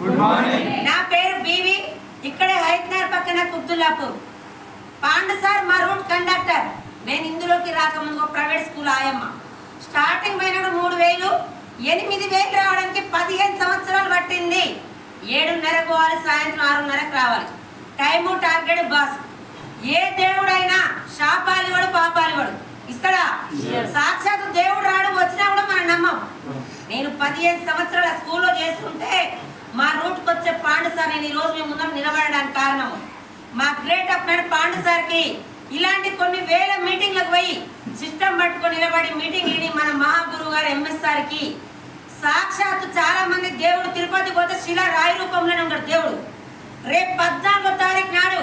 Good morning నా పేరు BV. ఇక్కడే హైత్నార్ పక్కన కుబ్దుల్లాపూర్ పాండు సార్ మా రూట్ కండక్టర్. నేను ఇందులోకి రాకముందు ఒక ప్రైవేట్ స్కూల్ ఆయమ్మ. స్టార్టింగ్ పోయినప్పుడు మూడు వేలు. ఎనిమిది వేలు రావడానికి పదిహేను సంవత్సరాలు పట్టింది. ఏడున్నర పోవాలి సాయంత్రం ఆరున్నరకు రావాలి. Time target boss. ఏ దేవుడైనా శాపాలి వాడు పాపాలి వాడు ఇస్తాడా సాక్షాత్ దేవుడు రాడు వచ్చినా కూడా మనం నమ్మం. నేను పదిహేను సంవత్సరాల స్కూల్లో చేస్తుంటే మా రూట్కి వచ్చే పాండు సార్ నేను ఈ రోజు మీ ముందర నిలబడడానికి కారణం. మా గ్రేట్ అప్ నాడు పాండు సార్కి ఇలాంటి కొన్ని వేల మీటింగ్లకు పోయి సిస్టమ్ పట్టుకొని నిలబడి మీటింగ్ ఇడి మన మహాగురువు గారు ఎంఎస్ సార్కి సాక్షాత్తు చాలా మంది దేవుడు తిరుపతి పోతే శిల రాయి రూపంలోనే ఉంటాడు దేవుడు. రేపు పద్నాలుగో తారీఖు నాడు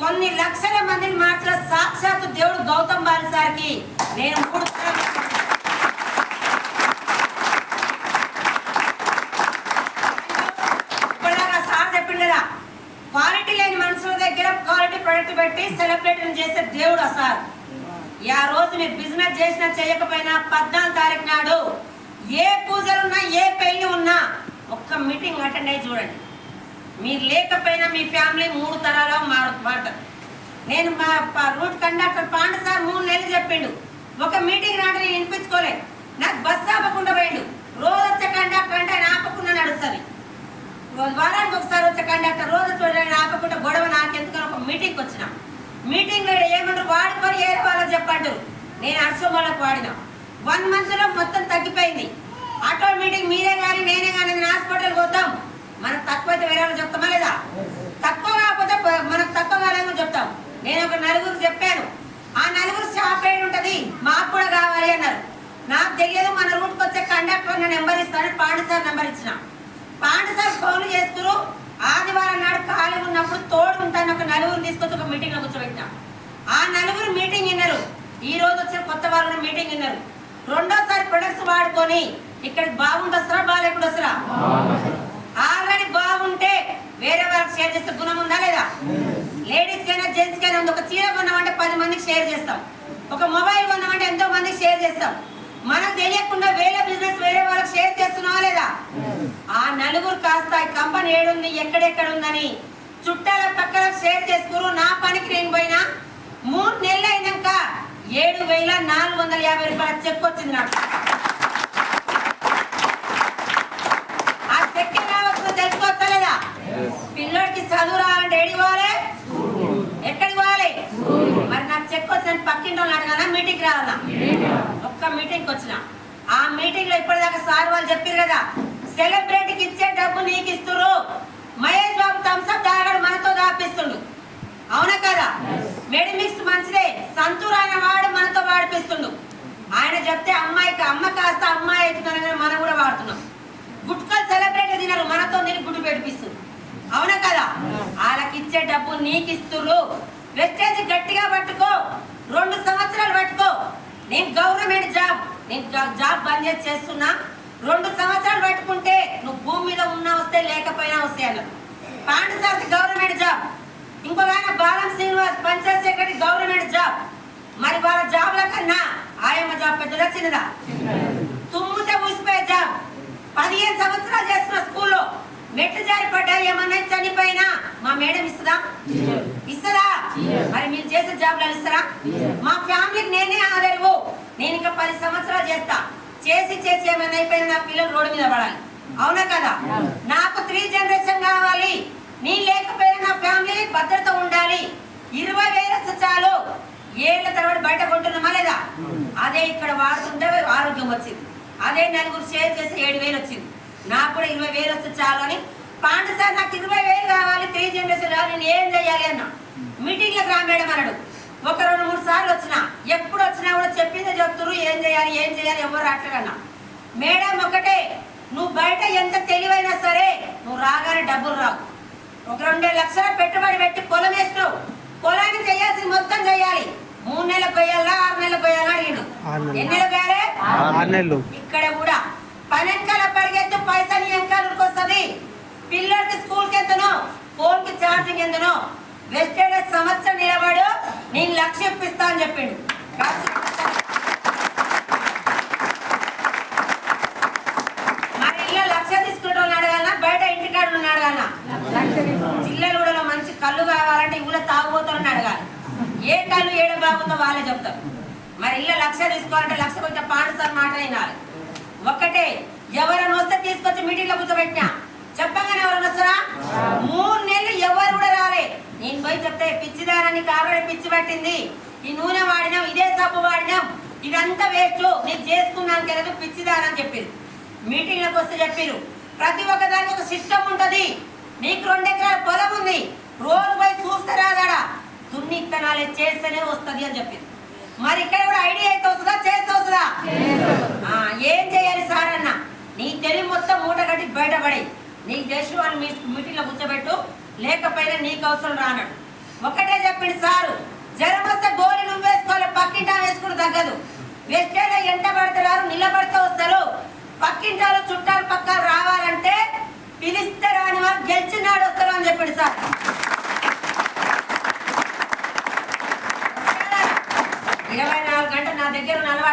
కొన్ని లక్షల మందిని మార్చిన సాక్షాత్తు దేవుడు గౌతమ్ బాలి సార్కి నేను మూడు సార్లు ఇప్పటిదాకా సార్ చెప్పిండు కదా క్వాలిటీ లేని మనుషుల దగ్గర క్వాలిటీ ప్రొడక్ట్ చేసే దేవుడు సార్? ఆ రోజు మీరు బిజినెస్ చేసినా చేయకపోయినా పద్నాలుగు తారీఖు నాడు ఏ పూజలు ఉన్నా ఏ పెళ్ళి ఉన్నా ఒక్క మీటింగ్ అటెండ్ అయ్యి చూడండి. మీరు లేకపోయినా మీ ఫ్యామిలీ మూడు తరాలు మారు మారుతారు. నేను మా రూట్ కండక్టర్ పాండు సార్ మూడు నెలలు చెప్పిండు. ఒక మీటింగ్ నాడు నేను వినిపించుకోలే నాకు బస్సు ఆపకుండా పోయిండు. రోజు వచ్చే కండక్టర్ అంటే ఆయన ఆపకుండా నడుస్తుంది. వారానికి ఒకసారి వచ్చే కండక్టర్ రోజు చూడండి ఆపకుండా గొడవ నాకెందుకని ఒక మీటింగ్కి వచ్చిన మీటింగ్లో ఈడ ఏమంటారు వాడుకొని ఏ వాళ్ళకి చెప్పండు నేను అర్షం వాళ్ళకి వాడిన. వన్ మంత్లో మొత్తం తగ్గిపోయింది. ఆటో మీటింగ్ మీరే కానీ నేనే కానీ హాస్పిటల్ పోతాం. మనకు తక్కువైతే వేరే వాళ్ళు చెప్తామా లేదా? తక్కువ కాకపోతే మనకు తక్కువ కాలేమో చెప్తాం. నేను ఒక నలుగురు చెప్పాను. ఆ నలుగురు షాప్ ఏడు ఉంటది. మాకు కూడా కావాలి అన్నారు. నాకు తెలియదు మన రూట్కి వచ్చే కండక్టర్ నెంబర్ ఇస్తాను పాండు సార్ నెంబర్ ఇచ్చిన. పాండు సార్ ఫోన్లు చేస్తారు. ఆదివారం నాడు ఖాళీ ఉన్నప్పుడు తోడు ఉంటాను ఒక నలుగురు తీసుకొచ్చి ఒక మీటింగ్లో కూర్చోబెట్టినా. ఆ నలుగురు మీటింగ్ విన్నారు. ఈ రోజు వచ్చిన కొత్త వాళ్ళ మీటింగ్ విన్నారు. రెండోసారి ప్రొడక్ట్స్ వాడుకొని ఇక్కడ బాగుంది వస్తారా బాగాలేకుండా వస్తారా ఆల్రెడీ బాగుంటే వేరే వాళ్ళకి షేర్ చేస్తే గుణం ఉందా లేదా? లేడీస్ కైనా జెంట్స్ కైనా ఉంది. ఒక చీర కొన్నామంటే పది మందికి షేర్ చేస్తాం. ఒక మొబైల్ కొన్నామంటే ఎంతో మందికి షేర్ చేస్తాం. మనకు తెలియకుండా వేరే బిజినెస్ వేరే వాళ్ళకి షేర్ చేస్తున్నావా లేదా? ఆ నలుగురు కాస్త కంపెనీ ఏడుంది ఎక్కడెక్కడ ఉందని చుట్టాల పక్కల షేర్ చేసుకురు. నా పనికి నేను పోయినా మూడు నెలలు అయినాక ఏడు వేల నాలుగు వందల యాభై రూపాయల చెక్ వచ్చింది నాకు. ఆ చెక్ ఎలా వస్తుందో తెలుసుకోవచ్చా లేదా పిల్లోడికి చదువు రావాలంటే ఏడికి పోవాలి? ఎక్కడికి పోవాలి? మరి నాకు చెక్ వచ్చిన పక్కింటి వాళ్ళు అడగానా మీటింగ్ రావాలా? ఒక్క మీటింగ్కి వచ్చిన. ఆ మీటింగ్లో ఇప్పటిదాకా సార్ వాళ్ళు చెప్పారు కదా సెలబ్రిటీకి ఇచ్చే డబ్బు నీకు ఇస్తురు మహేష్ బాబు థమ్స్అప్ తాగాడు మనతో దాపిస్తుండు. అవునా కదా? మెడిమిక్స్ మంచిదే సంతూర్ ఆయన వాడు మనతో వాడిపిస్తుండు ఆయన చెప్తే అమ్మాయికి అమ్మ కాస్త కానీ మనం కూడా వాడుతున్నాం. గుట్కలు సెలబ్రేట్ తినరు మనతో నేను గుడ్డు పెట్టిపిస్తుంది అవునా కదా? వాళ్ళకి ఇచ్చే డబ్బు నీకు ఇస్తుర్రు వెస్టేజ్ గట్టిగా పట్టుకో. రెండు సంవత్సరాలు పట్టుకో. నేను గవర్నమెంట్ జాబ్ నేను జాబ్ బంద్ చేసి చేస్తున్నా. రెండు సంవత్సరాలు పట్టుకుంటే నువ్వు భూమి మీద ఉన్నా వస్తే లేకపోయినా వస్తే అన్నారు పాండు గవర్నమెంట్ జాబ్. ఇంకొక ఆయన Balam Srinivas panchayat secretary government job. మరి వాళ్ళ జాబ్ల కన్నా ఆయమ్మ జాబ్ పెద్దదా చిన్నదా? పదిహేను సంవత్సరాలు చేస్తున్న స్కూల్లో మెట్లు జారి పడ్డా ఏమన్నా చనిపోయినా. మా మేడం ఇస్తుందా? ఇస్తుందా? మరి మీరు చేసే జాబ్లు ఇస్తారా? మా ఫ్యామిలీకి నేనే ఆదరువు. నేను ఇంకా పది సంవత్సరాలు చేస్తా. చేసి చేసి ఏమైనా అయిపోయినా నా పిల్లలు రోడ్డు మీద పడాలి. అవునా కదా? నాకు త్రీ జనరేషన్ కావాలి. నీ లేకపోయినా నా ఫ్యామిలీ భద్రత ఉండాలి. ఇరవై వేలు చాలు. ఏళ్ళ తరబడి బయట కొంటున్నామా లేదా? అదే ఇక్కడ వాడుతుంటే ఆరోగ్యం వచ్చింది. అదే నలుగురు షేర్ చేసి ఏడు వేలు వచ్చింది. నాకు కూడా ఇరవై వేలు వస్తే చాలు అని. పాండు సార్ నాకు ఇరవై వేలు కావాలి త్రీ జనరేషన్ కావాలి నేను ఏం చేయాలి అన్నా. మీటింగ్లకు రా మేడం అన్నాడు. ఒక రెండు మూడు సార్లు వచ్చిన ఎప్పుడు వచ్చినా కూడా చెప్పిందే చెప్తురు ఏం చేయాలి ఏం చేయాలి ఎవరు రావట్లేదన్నా మేడం ఒకటే నువ్వు బయట ఎంత తెలివైనా సరే నువ్వు రాగానే డబ్బులు రావు. ఒక రెండు లక్షల పెట్టుబడి పెట్టి పొలం వేసినావు. పొలానికి చేయాల్సింది మొత్తం చేయాలి. మూడు నెలలకు పోయాలా ఆరు నెలలకు పోయాలా నేను నెలలు. ఎన్ని నెలలు నెలలు ఇక్కడ కూడా పని వెనకాల పరిగెత్తు పైసలు వెనకాల వస్తుంది. పిల్లలకి స్కూల్కి ఎంతనో ఫోన్కి చార్జింగ్ ఎంతనో వెస్టేడ్ సంవత్సరం నిలబడు నేను లక్ష్యం ఇప్పిస్తా అని చెప్పిండు. మా ఇంట్లో లక్ష తీసుకుంటాం అడగాల బయట ఇంటికాడ ఉన్నాడు అన్న జిల్లలు కూడా మంచి కళ్ళు కావాలంటే ఇవ్వలో తాగుబోతారని అడగాలి. ఏ కళ్ళు ఏడ బాగుందో వాళ్ళే చెప్తారు. మరి ఇల్లు లక్ష తీసుకోవాలంటే లక్ష కొంచెం పాండుసార్ మాట వినాలి. ఒక్కటే ఎవరైనా వస్తే తీసుకొచ్చి మీటింగ్లో కూర్చోబెట్టినా? చెప్పగానే ఎవరైనా వస్తారా? మూడు నెలలు ఎవరు కూడా రాలే. నేను పోయి చెప్తే పిచ్చిదారాన్ని కాబట్టి పిచ్చి పట్టింది. ఈ నూనె వాడినాం ఇదే సబ్బు వాడినాం. ఇదంతా వేస్ట్ నేను చేసుకున్నాను కదా పిచ్చిదారని చెప్పారు మీటింగ్లకు వస్తే చెప్పారు ప్రతి ఒక్క దానికి ఒక సిస్టమ్ ఉంటుంది. నీకు రెండు ఎకరాల పొలం ఉంది. రోజు పోయి చూస్తే రాదాడా? దున్ని ఇత్తనాలే చేస్తేనే వస్తుంది అని చెప్పింది మరి ఇక్కడ కూడా ఐడియా అయితే వస్తుందా? చేస్తే వస్తుందా? ఏం చేయాలి సార్ అన్న? నీ తెలివి మొత్తం మూట కట్టి బయటపడి. నీకు తెలిసిన వాళ్ళు మీ మీటింగ్లో కూర్చోబెట్టు. లేకపోయినా నీకు అవసరం రానడు. ఒకటే చెప్పిండు సారు జ్వరం వస్తే గోలి నువ్వు వేసుకోవాలి పక్కింటా వేసుకుని తగ్గదు. వెస్టేలో ఎంట పడతారు నిలబడితే వస్తారు. పక్కింటాలు చుట్టాలు పక్కలు రావాలి పిలిస్తే రాని వారు గెలిచినాడు వస్తారు అని చెప్పిండు సార్ ఇరవై నాలుగు గంటలు నా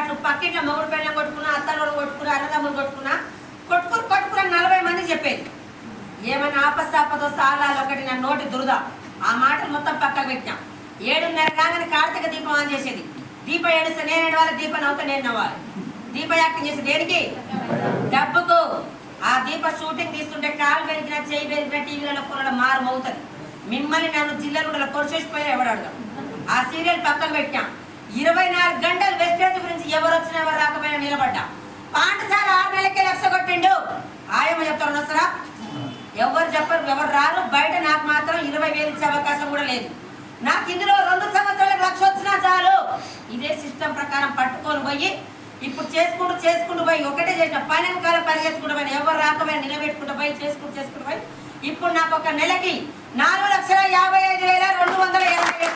దగ్గర ఉన్న పక్కింట్లో మొగుడు పెళ్ళం కొట్టుకున్నా అత్తలు కొట్టుకున్నా అన్నదమ్ములు కొట్టుకున్నా కొట్టుకుని కొట్టుకుని నలభై మంది చెప్పేది. ఏమైనా ఆపస్తాపదో సాలాలు ఒకటి నా నోటి దురద. ఆ మాటలు మొత్తం పక్కకు పెట్టినాం. ఏడున్నర కాగానే కార్తీక దీపం ఆన్ చేసేది. దీప ఏడుస్తే నేను ఏడవాలి దీప నవ్వుతా నేను నవ్వాలి. దీప యాక్టింగ్ చేసి దేనికి? డబ్బుకు. ఆ దీప షూటింగ్ తీస్తుంటే కాలు పెరిగిన చేయి పెరిగిన టీవీలలో కొనడం మారు అవుతుంది మిమ్మల్ని నన్ను జిల్లాలో పొడిచేసిపోయినా ఎవడు అడగం ఆ సీరియల్ పక్కకు పెట్టాం ఇరవై నాలుగు గంటలు వెస్టేజ్ గురించి ఎవరు వచ్చినా ఎవరు రాకపోయినా నిలబడ్డా పాఠశాల ఆరు నెలలకే లక్ష కొట్టిండు ఆయమ్మ చెప్తారు వస్తారా ఎవరు చెప్పరు ఎవరు రారు. బయట నాకు మాత్రం ఇరవై వేలు ఇచ్చే అవకాశం కూడా లేదు. నాకు ఇందులో రెండు సంవత్సరాలకు లక్ష వచ్చినా చాలు. ఇదే సిస్టమ్ ప్రకారం పట్టుకొని పోయి ఇప్పుడు చేసుకుంటూ చేసుకుంటూ పోయి ఒకటే చేసిన పని వెనకాల పరిగెత్తుకుంటూ పోయి ఎవరు రాకపోయినా నిలబెట్టుకుంటూ పోయి చేసుకుంటూ చేసుకుంటూ పోయి ఇప్పుడు నాకు ఒక నెలకి నాలుగు లక్షల యాభై